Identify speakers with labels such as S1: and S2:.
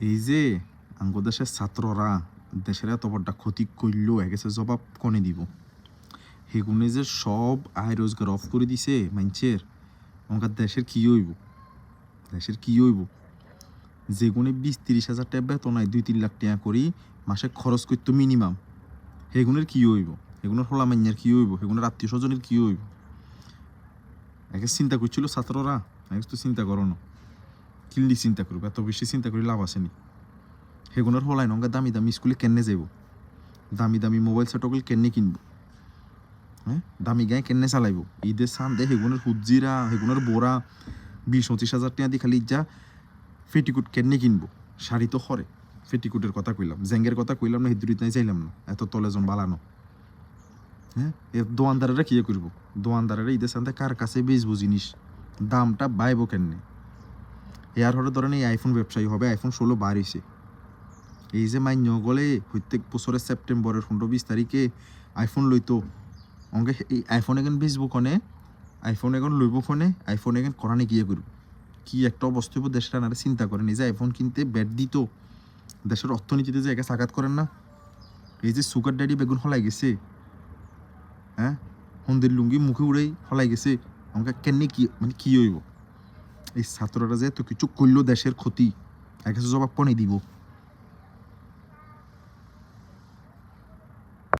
S1: এই যে আঙ্গ দেশের ছাত্ররা দেশের এত বড়টা ক্ষতি করলেও এগেছে জবাব কনে দিব? সেগুনে যে সব আয় রোজগার অফ করে দিছে, মাইনছের আমাদের দেশের কি হইব? দেশের কি হইব? যেগুনে বিশ তিরিশ হাজার টাকা বেতন হয় দুই তিন লাখ টাকা করি, মাসে খরচ করতো মিনিমাম সেগুনের কি হইব? সেগুনের হলা মাইয়ার কি হইব? সেগুনের আত্মীয় স্বজনের কি হইব? একে চিন্তা করছিল ছাত্ররা? একে তো চিন্তা করো না। কিল্লি চিন্তা করব এত বেশি চিন্তা করে লাভ আসেনি সেগুলোর হলাই নঙ্গা দামি দামি স্কুলে কেনে যাব দামি দামি মোবাইল সেটগুলো কেনে কিনবো? হ্যাঁ দামি গায়ে কেনে চালাইব? ঈদের সান্দে সেগুনের হুজিরা সেগুনের বোরা বিশ পঁচিশ হাজার টাকা দিয়ে খালি যা, ফেটিকুট কেনে কিনবো? শাড়ি তো হরে ফেটিকুটের কথা কইলাম জেঙ্গের কথা কইলাম না হিদুরিত নাই চাইলাম না। এত তলে তলেজন বালানো হ্যাঁ এ দোয়ানদারেরা কি করব দোয়ানদারেরা ঈদের সান্দে কার কাছে বেচবো জিনিস? দামটা বাইব কেনে? এয়ার হরে ধরেন এই আইফোন ব্যবসায়ী হবে আইফোন ষোলো হয়েছে এই যে মান্য গলে প্রত্যেক বছরের সেপ্টেম্বরের পনেরো বিশ তারিখে আইফোন লইতো অঙ্কে এই আইফোন এখন বেচবো কনে আইফোন এখন লইব কনে আইফোন এখন করানে গিয়ে করব কি একটা অবস্থা হইব দেশটা আনারা চিন্তা করেন এই যে আইফোন কিনতে ব্যাট দিত দেশের অর্থনীতিতে যে একা সাকাত করেন না। এই যে সুগার ড্যাডি বেগুন হলাই গেছে হ্যাঁ হন্দির লুঙ্গি মুখে উড়েই হলাই গেছে আমাকে কেনে কি মানে কি হইব? এই ছাত্ররা যে তো কিছু করল দেশের ক্ষতি। একে জবাব কনে দিব?